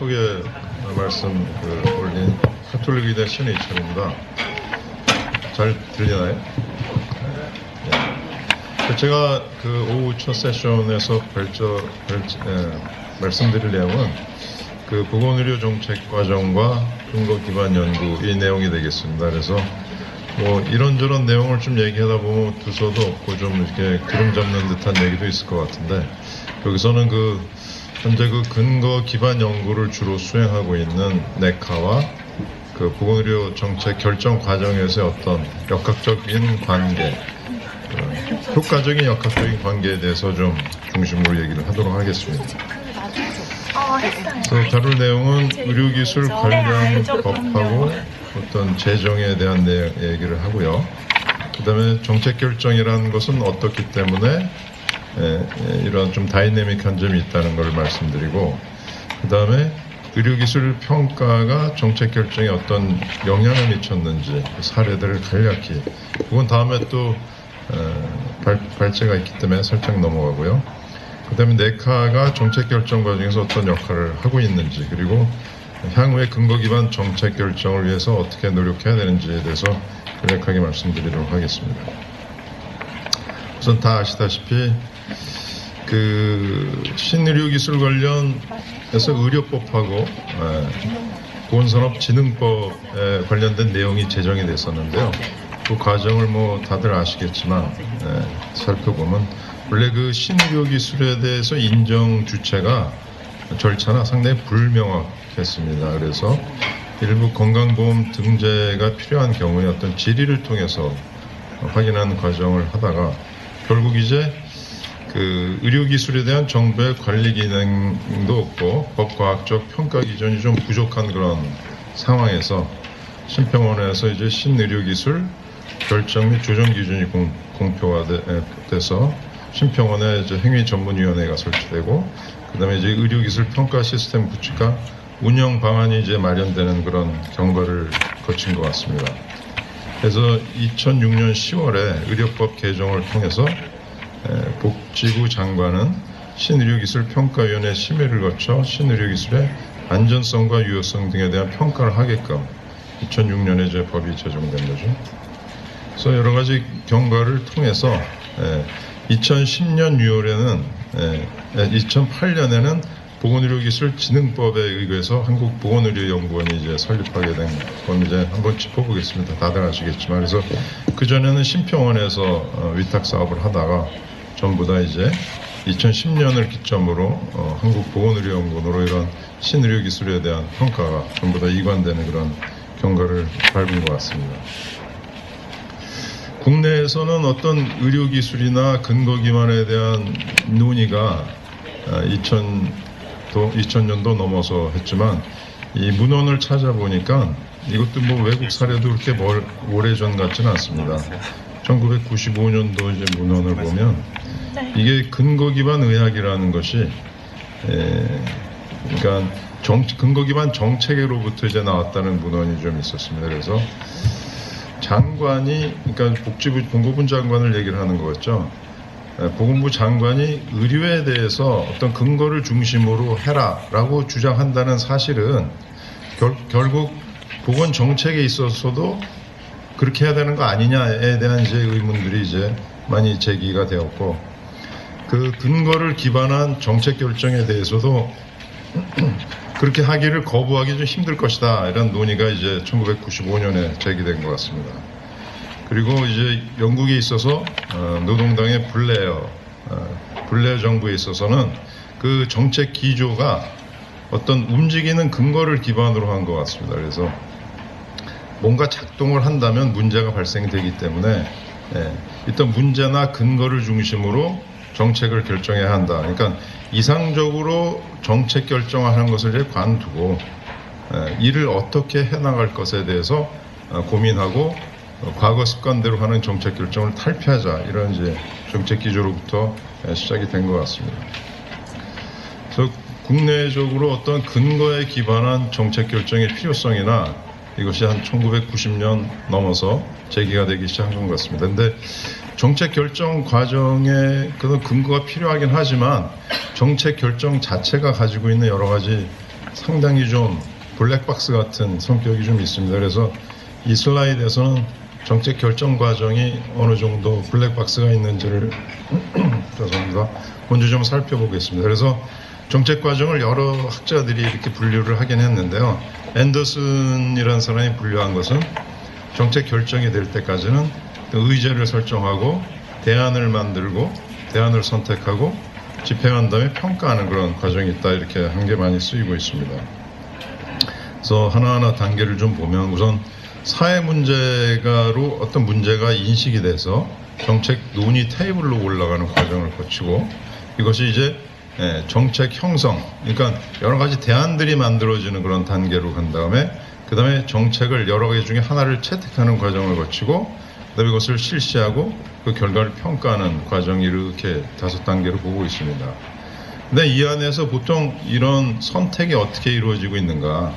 소개 말씀 그 올린 카톨릭 의대 신의철입니다. 잘 들리나요? 네. 제가 그 오후 첫 세션에서 발저, 발저 예, 말씀드릴 내용은 그 보건의료 정책 과정과 근거 기반 연구 이 내용이 되겠습니다. 그래서 뭐 이런저런 내용을 좀 얘기하다 보면 두서도 없고 좀 이렇게 구름 잡는 듯한 얘기도 있을 것 같은데 여기서는 그 현재 그 근거 기반 연구를 주로 수행하고 있는 네카와 그 보건의료 정책 결정 과정에서의 어떤 역학적인 관계, 그 효과적인 역학적인 관계에 대해서 좀 중심으로 얘기를 하도록 하겠습니다. 그래서 다룰 내용은 의료기술 관련 법하고 어떤 재정에 대한 내 얘기를 하고요. 그 다음에 정책 결정이라는 것은 어떻기 때문에 이런 좀 다이내믹한 점이 있다는 걸 말씀드리고 그 다음에 의료기술 평가가 정책 결정에 어떤 영향을 미쳤는지 그 사례들을 간략히 그건 다음에 또 어, 발, 발제가 있기 때문에 살짝 넘어가고요. 그 다음에 네카가 정책 결정 과정에서 어떤 역할을 하고 있는지 그리고 향후의 근거 기반 정책 결정을 위해서 어떻게 노력해야 되는지에 대해서 간략하게 말씀드리도록 하겠습니다. 우선 다 아시다시피 그 신의료기술 관련해서 의료법하고 에, 보건산업진흥법에 관련된 내용이 제정이 됐었는데요. 그 과정을 뭐 다들 아시겠지만 에, 살펴보면 원래 그 신의료기술에 대해서 인정 주체가 절차나 상당히 불명확했습니다. 그래서 일부 건강보험 등재가 필요한 경우에 어떤 질의를 통해서 확인하는 과정을 하다가 결국 이제 그 의료기술에 대한 정부의 관리 기능도 없고 법과학적 평가 기준이 좀 부족한 그런 상황에서 심평원에서 이제 신의료기술 결정 및 조정 기준이 공, 공표화돼서 심평원에 이제 행위 전문위원회가 설치되고 그다음에 이제 의료기술 평가 시스템 구축과 운영 방안이 이제 마련되는 그런 경과를 거친 것 같습니다. 그래서 2006년 10월에 의료법 개정을 통해서 복지부 장관은 신의료기술 평가위원회 심의를 거쳐 신의료기술의 안전성과 유효성 등에 대한 평가를 하게끔 2006년에 이제 법이 제정된 거죠. 그래서 여러 가지 경과를 통해서 2010년 6월에는 2008년에는 보건의료기술진흥법에 의거해서 한국보건의료연구원이 이제 설립하게 된 건 이제 한번 짚어보겠습니다. 다들 아시겠지만 그래서 그 전에는 심평원에서 어, 위탁 사업을 하다가 전부 다 이제 2010년을 기점으로 어, 한국보건의료연구원으로 이런 신의료기술에 대한 평가가 전부 다 이관되는 그런 경과를 밟은 것 같습니다. 국내에서는 어떤 의료기술이나 근거 기반에 대한 논의가 2000, 2000년도 넘어서 했지만 이 문헌을 찾아보니까 이것도 뭐 외국 사례도 그렇게 멀, 오래전 같지는 않습니다. 1995년도 이제 문헌을 보면 이게 근거 기반 의학이라는 것이 에, 그러니까 정, 근거 기반 정책으로부터 이제 나왔다는 문헌이 좀 있었습니다. 그래서 장관이 그러니까 복지부 공고분 장관을 얘기를 하는 거겠죠. 보건부 장관이 의료에 대해서 어떤 근거를 중심으로 해라라고 주장한다는 사실은 결, 결국 보건 정책에 있어서도 그렇게 해야 되는 거 아니냐에 대한 이제 의문들이 이제 많이 제기가 되었고 그 근거를 기반한 정책 결정에 대해서도 그렇게 하기를 거부하기 좀 힘들 것이다 이런 논의가 이제 1995년에 제기된 것 같습니다. 그리고 이제 영국에 있어서 어, 노동당의 블레어 어, 블레어 정부에 있어서는 그 정책 기조가 어떤 움직이는 근거를 기반으로 한 것 같습니다. 그래서 뭔가 작동을 한다면 문제가 발생되기 때문에 예, 일단 문제나 근거를 중심으로 정책을 결정해야 한다. 그러니까 이상적으로 정책 결정을 하는 것을 관두고 예, 이를 어떻게 해나갈 것에 대해서 어, 고민하고 어, 과거 습관대로 하는 정책 결정을 탈피하자 이런 이제 정책 기조로부터 예, 시작이 된 것 같습니다. 그래서 국내적으로 어떤 근거에 기반한 정책 결정의 필요성이나 이것이 한 1990년 넘어서 제기가 되기 시작한 것 같습니다. 근데 정책 결정 과정에 그런 근거가 필요하긴 하지만 정책 결정 자체가 가지고 있는 여러 가지 상당히 좀 블랙박스 같은 성격이 좀 있습니다. 그래서 이 슬라이드에서는 정책 결정 과정이 어느 정도 블랙박스가 있는지를 죄송합니다. 먼저 좀 살펴보겠습니다. 그래서 정책 과정을 여러 학자들이 이렇게 분류를 하긴 했는데요. 앤더슨이라는 사람이 분류한 것은 정책 결정이 될 때까지는 그 의제를 설정하고 대안을 만들고 대안을 선택하고 집행한 다음에 평가하는 그런 과정이 있다 이렇게 한 게 많이 쓰이고 있습니다. 그래서 하나하나 단계를 좀 보면 우선 사회 문제가로 어떤 문제가 인식이 돼서 정책 논의 테이블로 올라가는 과정을 거치고 이것이 이제 예, 정책 형성, 그러니까 여러 가지 대안들이 만들어지는 그런 단계로 간 다음에 그 다음에 정책을 여러 가지 중에 하나를 채택하는 과정을 거치고 그다음에 이것을 실시하고 그 결과를 평가하는 과정이 이렇게 다섯 단계로 보고 있습니다. 근데 이 안에서 보통 이런 선택이 어떻게 이루어지고 있는가?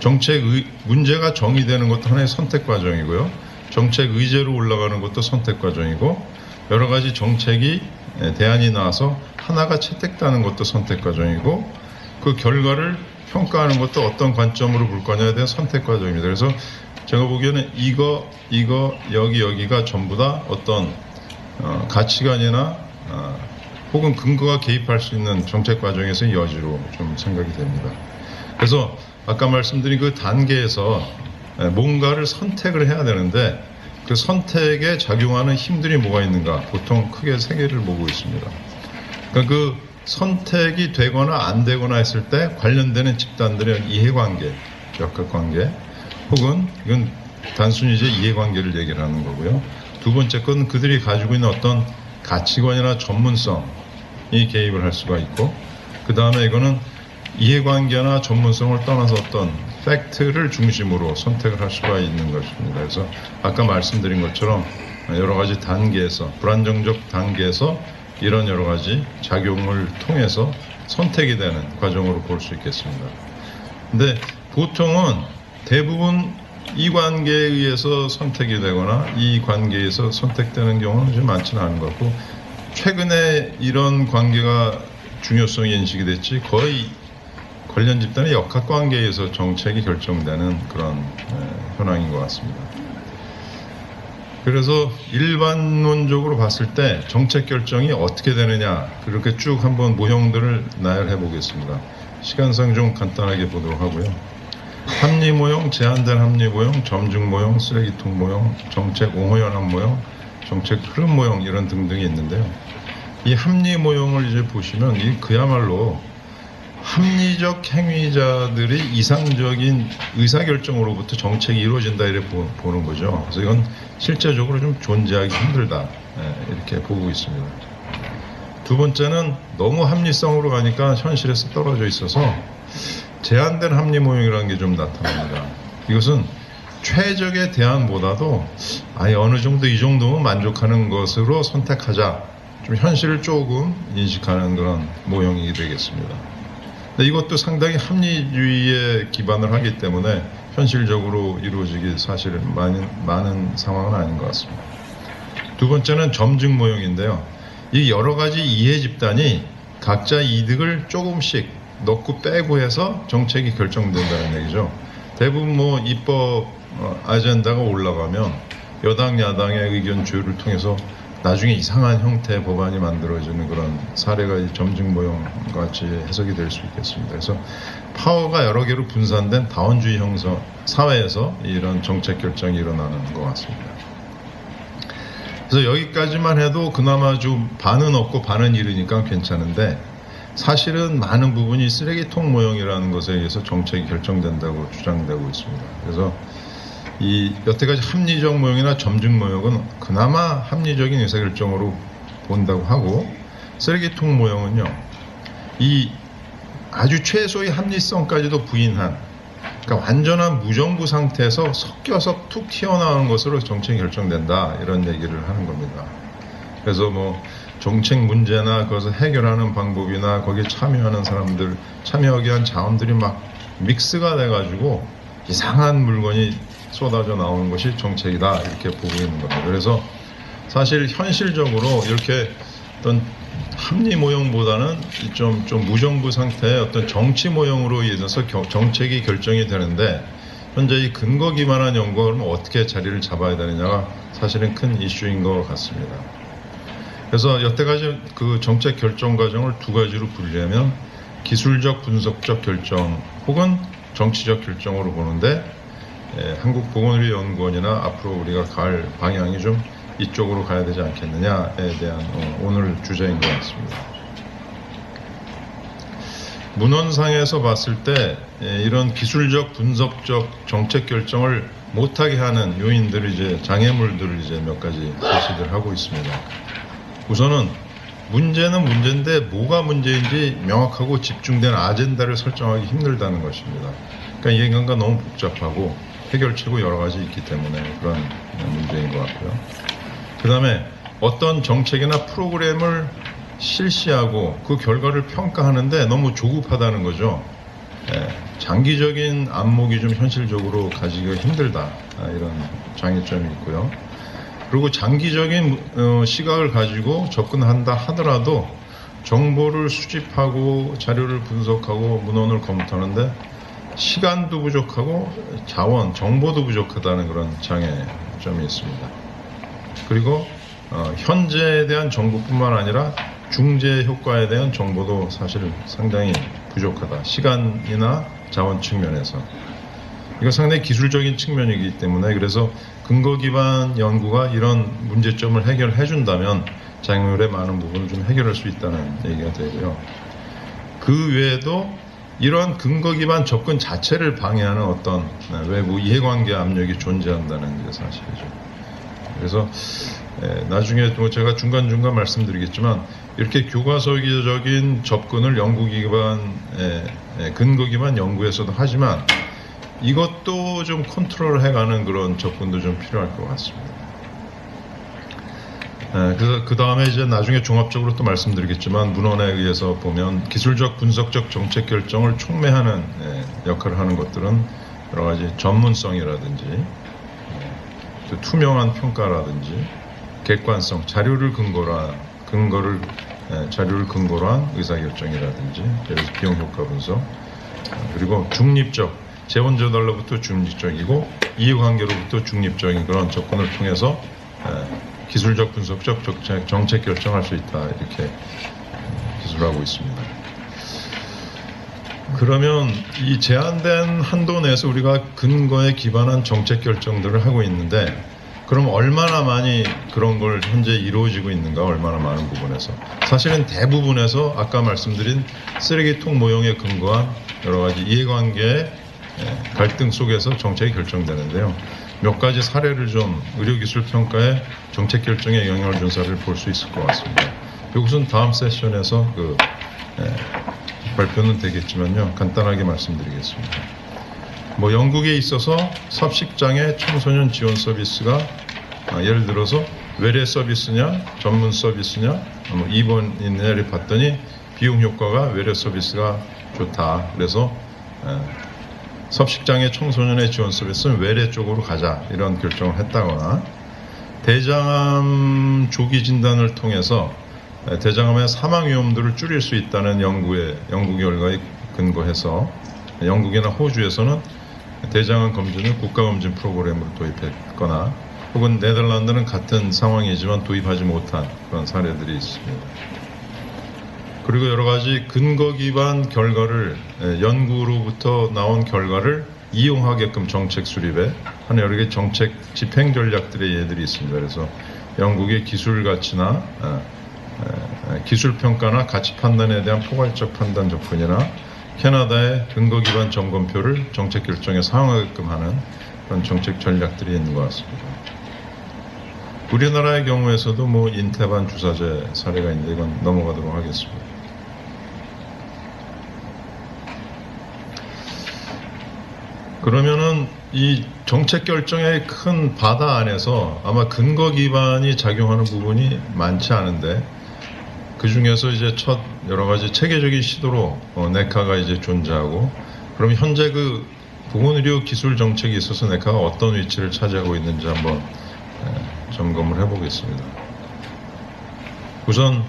정책 의, 문제가 정의되는 것도 하나의 선택 과정이고요. 정책 의제로 올라가는 것도 선택 과정이고 여러 가지 정책이 예, 대안이 나와서 하나가 채택되는 것도 선택 과정이고 그 결과를 평가하는 것도 어떤 관점으로 볼 거냐에 대한 선택 과정입니다. 그래서 제가 보기에는 이거, 이거, 여기, 여기가 전부 다 어떤 어, 가치관이나 어, 혹은 근거가 개입할 수 있는 정책 과정에서의 여지로 좀 생각이 됩니다. 그래서 아까 말씀드린 그 단계에서 예, 뭔가를 선택을 해야 되는데 그 선택에 작용하는 힘들이 뭐가 있는가 보통 크게 세 개를 보고 있습니다. 그러니까 그 선택이 되거나 안 되거나 했을 때 관련되는 집단들의 이해관계, 역학관계 혹은 이건 단순히 이제 이해관계를 얘기를 하는 거고요. 두 번째 건 그들이 가지고 있는 어떤 가치관이나 전문성이 개입을 할 수가 있고 그 다음에 이거는 이해관계나 전문성을 떠나서 어떤 팩트를 중심으로 선택을 할 수가 있는 것입니다. 그래서 아까 말씀드린 것처럼 여러 가지 단계에서 불안정적 단계에서 이런 여러 가지 작용을 통해서 선택이 되는 과정으로 볼 수 있겠습니다. 근데 보통은 대부분 이 관계에 의해서 선택이 되거나 이 관계에서 선택되는 경우는 좀 많지는 않은 것 같고 최근에 이런 관계가 중요성이 인식이 됐지 거의 관련 집단의 역학 관계에서 정책이 결정되는 그런 에, 현황인 것 같습니다. 그래서 일반론적으로 봤을 때 정책 결정이 어떻게 되느냐 그렇게 쭉 한번 모형들을 나열해 보겠습니다. 시간상 좀 간단하게 보도록 하고요. 합리 모형, 제한된 합리 모형, 점증 모형, 쓰레기통 모형, 정책 옹호 연합 모형, 정책 흐름 모형 이런 등등이 있는데요. 이 합리 모형을 이제 보시면 이 그야말로 합리적 행위자들의 이상적인 의사결정으로부터 정책이 이루어진다 이렇게 보- 보는 거죠. 그래서 이건 실제적으로 좀 존재하기 힘들다 예, 이렇게 보고 있습니다. 두 번째는 너무 합리성으로 가니까 현실에서 떨어져 있어서 제한된 합리 모형이라는 게 좀 나타납니다. 이것은 최적의 대안보다도 아예 어느 정도 이 정도면 만족하는 것으로 선택하자. 좀 현실을 조금 인식하는 그런 모형이 되겠습니다. 근데 이것도 상당히 합리주의에 기반을 하기 때문에 현실적으로 이루어지기 사실 많은, 많은 상황은 아닌 것 같습니다. 두 번째는 점증 모형인데요. 이 여러 가지 이해 집단이 각자 이득을 조금씩 넣고 빼고 해서 정책이 결정된다는 얘기죠. 대부분 뭐 입법 어, 아젠다가 올라가면 여당 야당의 의견 조율을 통해서 나중에 이상한 형태의 법안이 만들어지는 그런 사례가 이 점증 모형 같이 해석이 될 수 있겠습니다. 그래서 파워가 여러 개로 분산된 다원주의 형성 사회에서 이런 정책 결정이 일어나는 것 같습니다. 그래서 여기까지만 해도 그나마 좀 반은 없고 반은 이르니까 괜찮은데 사실은 많은 부분이 쓰레기통 모형이라는 것에 의해서 정책이 결정된다고 주장되고 있습니다. 그래서 이 여태까지 합리적 모형이나 점증 모형은 그나마 합리적인 의사결정으로 본다고 하고 쓰레기통 모형은요 이 아주 최소의 합리성까지도 부인한 그러니까 완전한 무정부 상태에서 섞여서 툭 튀어나오는 것으로 정책이 결정된다 이런 얘기를 하는 겁니다. 그래서 뭐 정책 문제나 그것을 해결하는 방법이나 거기에 참여하는 사람들 참여하기 위한 자원들이 막 믹스가 돼가지고 이상한 물건이 쏟아져 나오는 것이 정책이다 이렇게 보고 있는 겁니다. 그래서 사실 현실적으로 이렇게 어떤 합리 모형보다는 좀, 좀 무정부 상태의 어떤 정치 모형으로 인해서 겨- 정책이 결정이 되는데 현재 이 근거 기반한 그러면 어떻게 자리를 잡아야 되느냐가 사실은 큰 이슈인 것 같습니다. 그래서 여태까지 그 정책 결정 과정을 두 가지로 분류하면 기술적 분석적 결정 혹은 정치적 결정으로 보는데 예, 한국보건의료연구원이나 앞으로 우리가 갈 방향이 좀 이쪽으로 가야 되지 않겠느냐에 대한 어, 오늘 주제인 것 같습니다. 문헌상에서 봤을 때 예, 이런 기술적 분석적 정책 결정을 못하게 하는 요인들을 이제 장애물들을 이제 몇 가지 제시를 하고 있습니다. 우선은 문제는 문제인데 뭐가 문제인지 명확하고 집중된 아젠다를 설정하기 힘들다는 것입니다. 그러니까 이 얘기가 너무 복잡하고 해결책이 여러 가지 있기 때문에 그런 문제인 것 같고요. 그 다음에 어떤 정책이나 프로그램을 실시하고 그 결과를 평가하는데 너무 조급하다는 거죠. 예, 장기적인 안목이 좀 현실적으로 가지기가 힘들다 아, 이런 장애점이 있고요. 그리고 장기적인 어, 시각을 가지고 접근한다 하더라도 정보를 수집하고 자료를 분석하고 문헌을 검토하는데 시간도 부족하고 자원, 정보도 부족하다는 그런 장애점이 있습니다. 그리고 어, 현재에 대한 정보뿐만 아니라 중재 효과에 대한 정보도 사실 상당히 부족하다. 시간이나 자원 측면에서. 이거 상당히 기술적인 측면이기 때문에 그래서 근거 기반 연구가 이런 문제점을 해결해 준다면 장애물의 많은 부분을 좀 해결할 수 있다는 얘기가 되고요. 그 외에도 이러한 근거 기반 접근 자체를 방해하는 어떤 외부 이해관계 압력이 존재한다는 게 사실이죠. 그래서 에, 나중에 또 제가 중간중간 말씀드리겠지만 이렇게 교과서적인 접근을 연구 기반 근거 기반 연구에서도 하지만 이것도 좀 컨트롤 해가는 그런 접근도 좀 필요할 것 같습니다. 에, 그래서 그 다음에 이제 나중에 종합적으로 또 말씀드리겠지만 문헌에 의해서 보면 기술적 분석적 정책 결정을 촉매하는 에, 역할을 하는 것들은 여러 가지 전문성이라든지 또 투명한 평가라든지 객관성, 자료를 근거로 한, 근거를 에, 자료를 근거로 한 의사결정이라든지 들어서 비용 효과 분석 어, 그리고 중립적 재원조달로부터 중립적이고 이해관계로부터 중립적인 그런 접근을 통해서 에, 기술적 분석적 정책, 정책 결정할 수 있다 이렇게 어, 기술하고 있습니다. 그러면 이 제한된 한도 내에서 우리가 근거에 기반한 정책 결정들을 하고 있는데 그럼 얼마나 많이 그런 걸 현재 이루어지고 있는가 얼마나 많은 부분에서 사실은 대부분에서 아까 말씀드린 쓰레기통 모형에 근거한 여러 가지 이해관계의 예, 갈등 속에서 정책이 결정되는데요. 몇 가지 사례를 좀 의료기술 평가에 정책 결정에 영향을 준 사례를 볼 수 있을 것 같습니다. 이것은 다음 세션에서 그 예, 발표는 되겠지만요. 간단하게 말씀드리겠습니다. 뭐 영국에 있어서 섭식장애 청소년 지원 서비스가 아, 예를 들어서 외래 서비스냐 전문 서비스냐 뭐 입원인을 봤더니 비용 효과가 외래 서비스가 좋다. 그래서 에, 섭식장애 청소년의 지원 서비스는 외래 쪽으로 가자 이런 결정을 했다거나 대장암 조기 진단을 통해서 에, 대장암의 사망 위험도를 줄일 수 있다는 연구의 연구 결과에 근거해서 영국이나 호주에서는 대장암 검진을 국가 검진 프로그램으로 도입했거나 혹은 네덜란드는 같은 상황이지만 도입하지 못한 그런 사례들이 있습니다. 그리고 여러 가지 근거 기반 결과를 에, 연구로부터 나온 결과를 이용하게끔 정책 수립에 하는 여러 개 정책 집행 전략들의 예들이 있습니다. 그래서 영국의 기술 가치나 어, 에, 기술 평가나 가치 판단에 대한 포괄적 판단 접근이나 캐나다의 근거 기반 점검표를 정책 결정에 사용하게끔 하는 그런 정책 전략들이 있는 것 같습니다. 우리나라의 경우에서도 뭐 인태반 주사제 사례가 있는데 이건 넘어가도록 하겠습니다. 그러면은 이 정책 결정의 큰 바다 안에서 아마 근거 기반이 작용하는 부분이 많지 않은데 그 중에서 이제 첫 여러 가지 체계적인 시도로 어, 네카가 이제 존재하고 그럼 현재 그 보건의료 기술 정책에 있어서 네카가 어떤 위치를 차지하고 있는지 한번 에, 점검을 해보겠습니다. 우선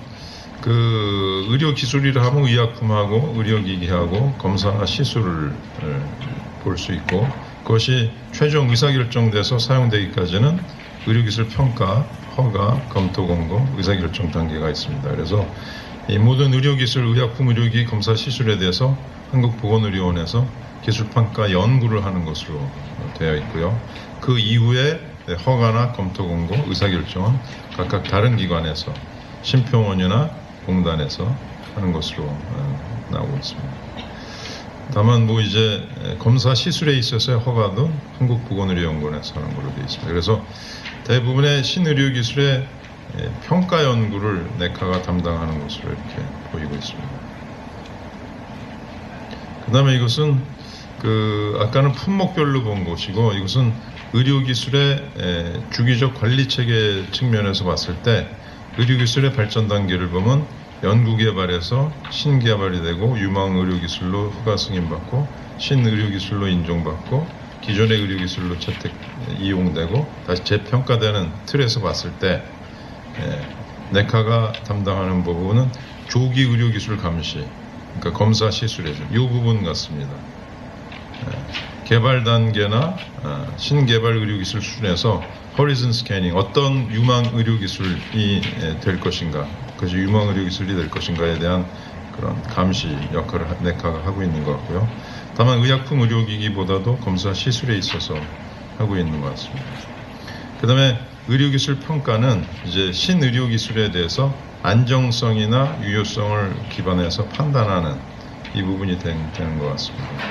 그 의료 기술이라 하면 의약품하고 의료기기하고 검사 시술을 볼 수 있고 그것이 최종 의사결정돼서 사용되기까지는 의료기술 평가, 허가, 검토 공고, 의사결정 단계가 있습니다. 그래서 이 모든 의료기술, 의약품, 의료기 검사 시술에 대해서 한국보건의료원에서 기술평가 연구를 하는 것으로 되어 있고요. 그 이후에 허가나 검토 공고, 의사결정은 각각 다른 기관에서 심평원이나 공단에서 하는 것으로 어, 나오고 있습니다. 다만 뭐 이제 검사 시술에 있어서의 허가도 한국보건의료연구원에서 하는 걸로 되어 있습니다. 그래서 대부분의 신의료 기술의 평가 연구를 네카가 담당하는 것으로 이렇게 보이고 있습니다. 그 다음에 이것은 그 아까는 품목별로 본 것이고 이것은 의료기술의 주기적 관리 체계 측면에서 봤을 때 의료기술의 발전 단계를 보면 연구개발에서 신개발이 되고 유망 의료기술로 후가 승인받고 신의료기술로 인정받고 기존의 의료기술로 채택 이용되고 다시 재평가되는 틀에서 봤을 때 네카가 담당하는 부분은 조기 의료기술 감시 그러니까 검사 시술에서 이 부분 같습니다. 개발 단계나 신개발 의료기술 수준에서 허리즌 스캐닝 어떤 유망 의료기술이 될 것인가 그것이 유망 의료기술이 될 것인가에 대한 그런 감시 역할을 네카가 하고 있는 것 같고요. 다만 의약품 의료기기보다도 검사 시술에 있어서 하고 있는 것 같습니다. 그 다음에 의료기술 평가는 이제 신의료기술에 대해서 안정성이나 유효성을 기반해서 판단하는 이 부분이 된, 되는 것 같습니다.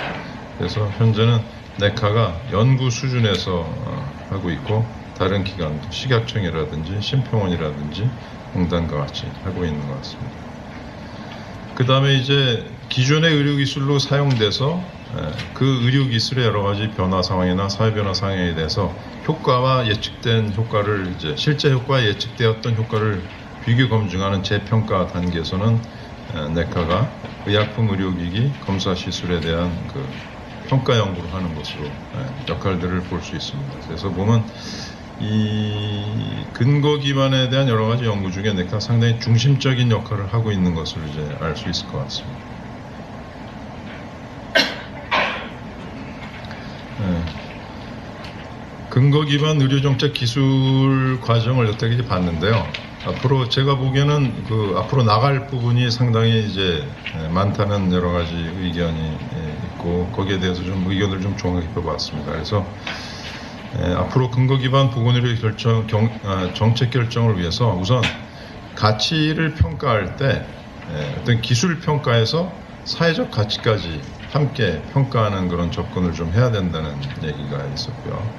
그래서 현재는 네카가 연구 수준에서 어, 하고 있고 다른 기관도 식약청이라든지 심평원이라든지 공단과 같이 하고 있는 것 같습니다. 그 다음에 이제 기존의 의료기술로 사용돼서 그 의료기술의 여러 가지 변화 상황이나 사회 변화 상황에 대해서 효과와 예측된 효과를 이제 실제 효과 예측되었던 효과를 비교 검증하는 재평가 단계에서는 네카가 의약품 의료기기 검사 시술에 대한 그 평가 연구를 하는 것으로 역할들을 볼 수 있습니다. 그래서 보면 이 근거 기반에 대한 여러 가지 연구 중에 네카 상당히 중심적인 역할을 하고 있는 것을 이제 알 수 있을 것 같습니다. 네. 근거 기반 의료 정책 기술 과정을 여태까지 봤는데요. 앞으로 제가 보기에는 그 앞으로 나갈 부분이 상당히 이제 많다는 여러 가지 의견이 있고 거기에 대해서 좀 의견을 좀 종합해 봤습니다. 그래서 앞으로 근거 기반 보건의료 결정 경, 아, 정책 결정을 위해서 우선 가치를 평가할 때 어떤 기술 평가에서 사회적 가치까지 함께 평가하는 그런 접근을 좀 해야 된다는 얘기가 있었고요.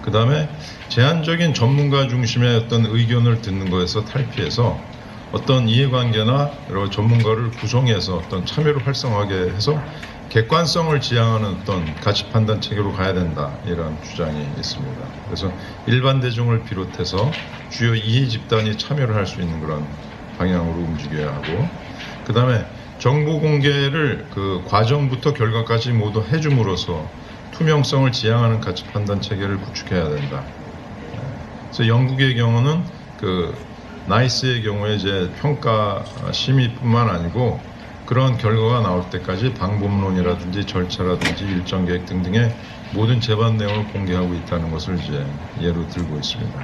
그 다음에 제한적인 전문가 중심의 어떤 의견을 듣는 것에서 탈피해서 어떤 이해관계나 여러 전문가를 구성해서 어떤 참여를 활성화하게 해서 객관성을 지향하는 어떤 가치 판단 체계로 가야 된다 이런 주장이 있습니다. 그래서 일반 대중을 비롯해서 주요 이해 집단이 참여를 할 수 있는 그런 방향으로 움직여야 하고 그 다음에 정보 공개를 그 과정부터 결과까지 모두 해줌으로써 투명성을 지향하는 가치 판단 체계를 구축해야 된다. 그래서 영국의 경우는 그 나이스의 경우에 이제 평가 심의뿐만 아니고 그런 결과가 나올 때까지 방법론이라든지 절차라든지 일정 계획 등등의 모든 재반 내용을 공개하고 있다는 것을 이제 예로 들고 있습니다.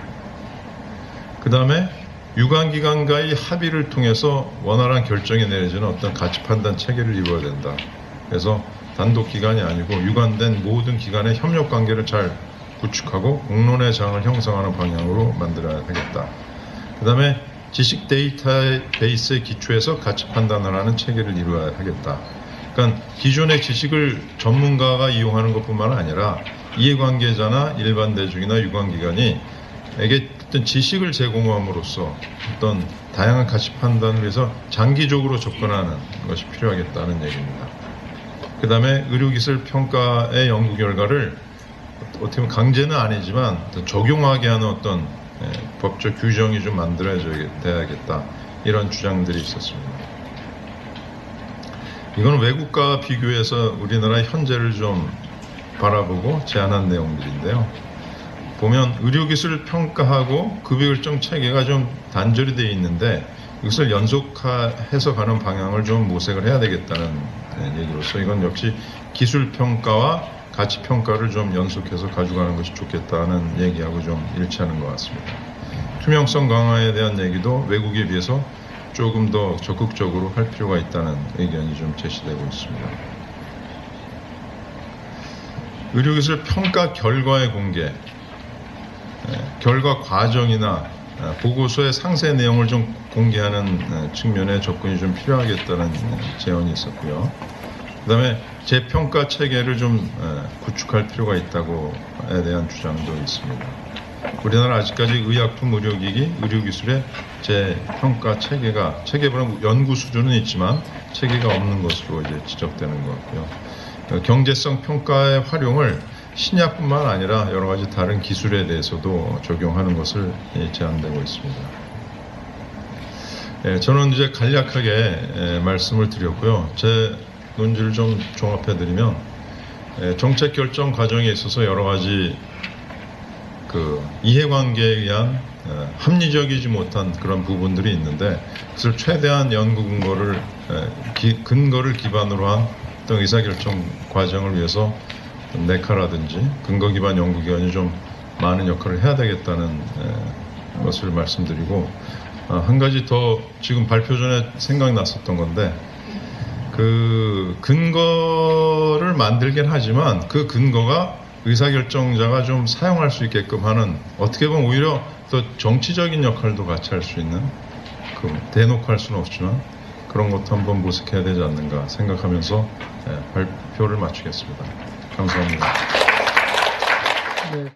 그 다음에 유관기관과의 합의를 통해서 원활한 결정이 내려지는 어떤 가치 판단 체계를 이루어야 된다. 그래서 단독 기관이 아니고 유관된 모든 기관의 협력 관계를 잘 구축하고 공론의 장을 형성하는 방향으로 만들어야 하겠다. 그 다음에 지식 데이터베이스의 기초에서 가치 판단을 하는 체계를 이루어야 하겠다. 그러니까 기존의 지식을 전문가가 이용하는 것뿐만 아니라 이해관계자나 일반 대중이나 유관기관이 에게 어떤 지식을 제공함으로써 어떤 다양한 가치 판단을 위해서 장기적으로 접근하는 것이 필요하겠다는 얘기입니다. 그 다음에 의료기술 평가의 연구 결과를 어떻게 보면 강제는 아니지만 적용하게 하는 어떤 법적 규정이 좀 만들어져야겠다 이런 주장들이 있었습니다. 이건 외국과 비교해서 우리나라의 현재를 좀 바라보고 제안한 내용들인데요. 보면 의료기술 평가하고 급여결정 체계가 좀 단절이 되어 있는데 이것을 연속해서 가는 방향을 좀 모색을 해야 되겠다는 네, 얘기로서 이건 역시 기술 평가와 가치 평가를 좀 연속해서 가져가는 것이 좋겠다는 얘기하고 좀 일치하는 것 같습니다. 투명성 강화에 대한 얘기도 외국에 비해서 조금 더 적극적으로 할 필요가 있다는 의견이 좀 제시되고 있습니다. 의료기술 평가 결과의 공개, 에, 결과 과정이나 에, 보고서의 상세 내용을 좀 공개하는 에, 측면에 접근이 좀 필요하겠다는 에, 제언이 있었고요. 그 다음에 재평가 체계를 좀 에, 구축할 필요가 있다고에 대한 주장도 있습니다. 우리나라 아직까지 의약품 의료기기, 의료기술의 재평가 체계가 체계보다 연구 수준은 있지만 체계가 없는 것으로 이제 지적되는 것 같고요. 어, 경제성 평가의 활용을 신약뿐만 아니라 여러 가지 다른 기술에 대해서도 적용하는 것을 예, 제안되고 있습니다. 예, 저는 이제 간략하게 예, 말씀을 드렸고요. 제 논지를 좀 종합해 드리면 예, 정책 결정 과정에 있어서 여러 가지 그 이해관계에 의한 어, 합리적이지 못한 그런 부분들이 있는데 그것을 최대한 연구 근거를 에, 기- 근거를 기반으로 한 어떤 의사결정 과정을 위해서 네카라든지 근거 기반 연구기관이 좀 많은 역할을 해야 되겠다는 에, 것을 말씀드리고 아, 한 가지 더 지금 발표 전에 생각났었던 건데 그 근거를 만들긴 하지만 그 근거가 의사결정자가 좀 사용할 수 있게끔 하는 어떻게 보면 오히려 또 정치적인 역할도 같이 할 수 있는 그 대놓고 할 수는 없지만 그런 것도 한번 모색해야 되지 않는가 생각하면서 예, 발표를 마치겠습니다. 감사합니다.